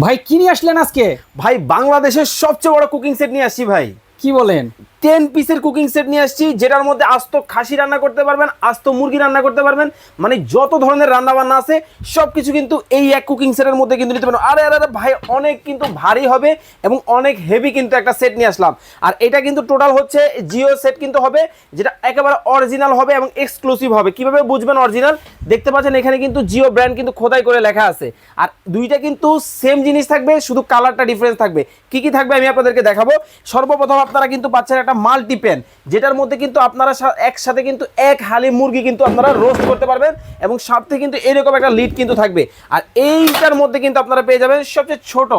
ভাই কি নিয়ে আসলেন আজকে? ভাই বাংলাদেশের সবচেয়ে বড় কুকিং সেট নিয়ে আসছি ভাই। কি বলেন? টেন পিসের কুকিং সেট নিয়ে আসছি, যেটার মধ্যে আস্ত খাসি রান্না করতে পারবেন, আস্ত মুরগি রান্না করতে পারবেন মানে যত ধরনের রান্না বান্না আছে সব কিছু কিন্তু এই এক কুকিং সেটের মধ্যে কিন্তু নিতে পারবেন। আরে আরে ভাই, অনেক কিন্তু ভারী হবে এবং অনেক হেভি কিন্তু একটা সেট নিয়ে আসলাম। আর এটা কিন্তু টোটাল হচ্ছে জিও সেট কিন্তু হবে, যেটা একেবারে অরিজিনাল হবে এবং এক্সক্লুসিভ হবে। কীভাবে বুঝবেন অরিজিনাল দেখতে পাচ্ছেন এখানে কিন্তু জিও ব্র্যান্ড কিন্তু খোদাই করে লেখা আছে। আর দুইটা কিন্তু সেম জিনিস থাকবে, শুধু কালারটা ডিফারেন্স থাকবে। কি কি থাকবে আমি আপনাদেরকে দেখাবো। সর্বপ্রথম আপনারা কিন্তু পাচ্ছেন একটা মাল্টি প্যান যেটার মধ্যে কিন্তু আপনারা একসাথে কিন্তু এক হালি মুরগি কিন্তু আপনারা রোস্ট করতে পারবেন এবং সাথে কিন্তু এরকম একটা লিড কিন্তু থাকবে। আর এইটার মধ্যে কিন্তু আপনারা পেয়ে যাবেন সবচেয়ে ছোট,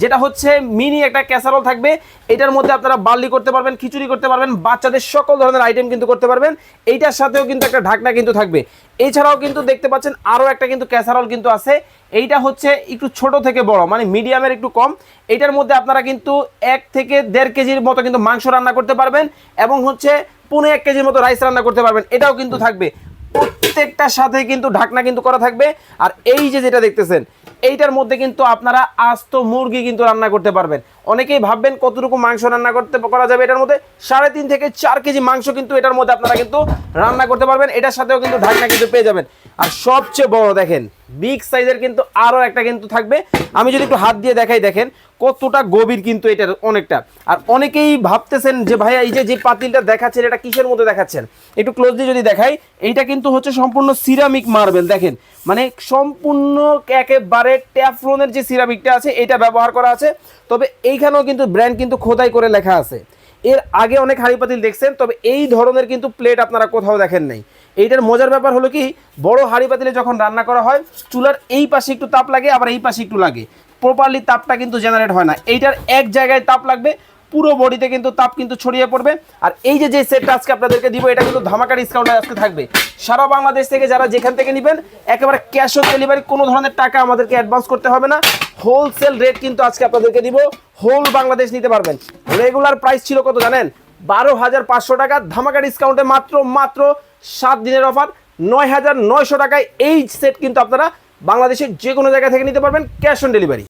যেটা হচ্ছে মিনি একটা ক্যাসারল থাকবে। এটার মধ্যে আপনারা বার্লি করতে পারবেন, খিচুড়ি করতে পারবেন, বাচ্চাদের সকল ধরনের আইটেম কিন্তু করতে পারবেন। এইটার সাথেও কিন্তু একটা ঢাকনা কিন্তু থাকবে। এছাড়াও কিন্তু দেখতে পাচ্ছেন আরও একটা কিন্তু ক্যাসারল কিন্তু আছে। এইটা হচ্ছে একটু ছোট থেকে বড় মানে মিডিয়ামের একটু কম। এইটার মধ্যে আপনারা কিন্তু এক থেকে দেড় কেজির মতো কিন্তু মাংস রান্না করতে পারবেন এবং হচ্ছে পনেরো এক কেজির মতো রাইস রান্না করতে পারবেন। এটাও কিন্তু থাকবে। প্রত্যেকটার সাথে কিন্তু ঢাকনা কিন্তু করা থাকবে। আর এই যে যেটা দেখতেছেন এইটার মধ্যে কিন্তু আপনারা আস্ত মুরগি কিন্তু রান্না করতে পারবেন। অনেকেই ভাববেন কতটুকু মাংস রান্না করতে করা যাবে এটার মধ্যে সাড়ে তিন থেকে চার কেজি মাংস কিন্তু এটার মধ্যে আপনারা কিন্তু রান্না করতে পারবেন। এটার সাথেও কিন্তু ঢাকনা কিন্তু পেয়ে যাবেন। আর সবচেয়ে বড় দেখেন, বিগ সাইজের কিন্তু আরও একটা কিন্তু থাকবে। আমি যদি একটু হাত দিয়ে দেখাই, দেখেন কতটা গভীর কিন্তু এটার অনেকটা। আর অনেকেই ভাবতেছেন যে, ভাইয়া, এই যে যে পাতিলটা দেখাচ্ছেন, এটা কিসের মধ্যে দেখাচ্ছেন? একটু ক্লোজলি যদি দেখাই, এইটা কিন্তু হচ্ছে সম্পূর্ণ সিরামিক মার্বেল দেখেন। মানে সম্পূর্ণ একেবারে ট্যাফলনের যে সিরামিকটা আছে, এটা ব্যবহার করা আছে। তবে এইখানেও কিন্তু ব্র্যান্ড কিন্তু খোদাই করে লেখা আছে। এর আগে অনেক হাড়ি পাতিল দেখছেন, তবে এই ধরনের কিন্তু প্লেট আপনারা কোথাও দেখেন নাই। এইটার মজার ব্যাপার হলো কি, বড় হাড়ি পাতিলে যখন রান্না করা হয়, চুলার এই পাশে একটু তাপ লাগে, আবার এই পাশে একটু লাগে। প্রপারলি তাপটা কিন্তু জেনারেট হয় না। এইটার এক জায়গায় তাপ লাগবে পুরো বডিতে কিন্তু তাপ কিন্তু ছড়িয়ে পড়বে। আর এই যে যে সেটটা আজকে আপনাদেরকে দিব, এটা কিন্তু ধামাকা ডিসকাউন্টে আজকে থাকবে। সারা বাংলাদেশ থেকে যারা যেখান থেকে নেবেন, একেবারে ক্যাশ অন ডেলিভারি কোনো ধরনের টাকা আমাদেরকে অ্যাডভান্স করতে হবে না। হোলসেল রেট কিন্তু আজকে আপনাদেরকে দিব হোল বাংলাদেশ নিতে পারবেন। রেগুলার প্রাইস ছিল কত জানেন? বারো হাজার পাঁচশো টাকা, ধামাকা ডিসকাউন্টে মাত্র মাত্র সাত দিনের অফার নয় হাজার নয়শো টাকায় এই সেট কিন্তু আপনারা বাংলাদেশের যে কোনো জায়গা থেকে নিতে পারবেন ক্যাশ অন ডেলিভারি